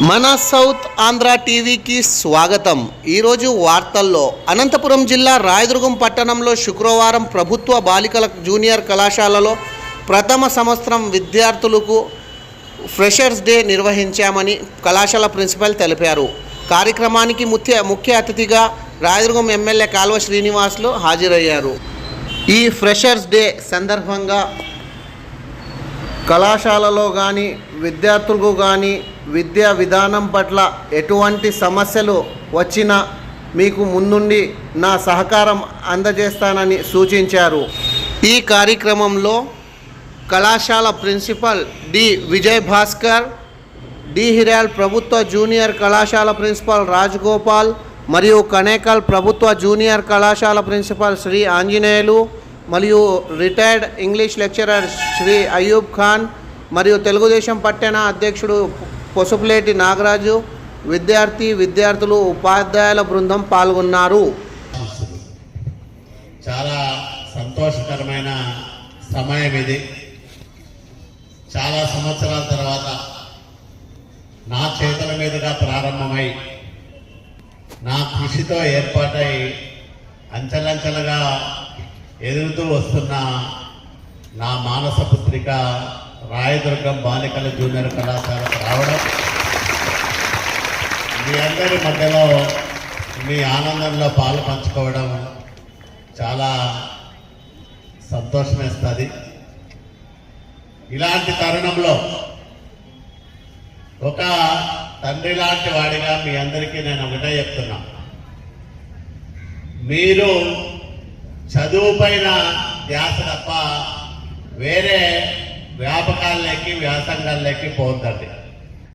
మన సౌత్ ఆంధ్ర టీవీకి స్వాగతం. ఈరోజు వార్తల్లో అనంతపురం జిల్లా రాయదుర్గం పట్టణంలో శుక్రవారం ప్రభుత్వ బాలికల జూనియర్ కళాశాలలో ప్రథమ సంవత్సరం విద్యార్థులకు ఫ్రెషర్స్ డే నిర్వహించామని కళాశాల ప్రిన్సిపల్ తెలిపారు. కార్యక్రమానికి ముఖ్య ముఖ్య అతిథిగా రాయదుర్గం ఎమ్మెల్యే కాల్వ శ్రీనివాసులు హాజరయ్యారు. ఈ ఫ్రెషర్స్ డే సందర్భంగా కళాశాలలో కానీ విద్యార్థులకు కానీ విద్యా విధానం పట్ల ఎటువంటి సమస్యలు వచ్చినా మీకు ముందుండి నా సహకారం అందజేస్తానని సూచించారు. ఈ కార్యక్రమంలో కళాశాల principal D. Vijay Bhaskar D. Hiral ప్రభుత్వ జూనియర్ కళాశాల ప్రిన్సిపల్ రాజగోపాల్ మరియు కనేకల్ ప్రభుత్వ జూనియర్ కళాశాల ప్రిన్సిపల్ శ్రీ ఆంజనేయులు మరియు retired English lecturer Shri Ayub Khan మరియు తెలుగుదేశం పట్టణ అధ్యక్షుడు పొసుపులేటి నాగరాజు విద్యార్థి విద్యార్థులు ఉపాధ్యాయుల బృందం పాల్గొన్నారు. చాలా సంతోషకరమైన సమయం ఇది. చాలా సంవత్సరాల తర్వాత నా చేతుల మీదుగా ప్రారంభమై నా కృషితో ఏర్పాటై అంచెలంచెలుగా ఎదుగుతూ వస్తున్న నా మానస పుత్రిక రాయదుర్గం బాలికల జూనియర్ కళాశాలకు రావడం మీ అందరి మధ్యలో మీ ఆనందంలో పాలు పంచుకోవడం చాలా సంతోషమేస్తుంది. ఇలాంటి తరుణంలో ఒక తండ్రి లాంటి వాడిగా మీ అందరికీ నేను ఒకటే చెప్తున్నా. మీరు చదువు పైన ధ్యాస తప్ప వేరే వ్యాపకాల్లోకి వ్యాసంగాల్లోకి పోతుంది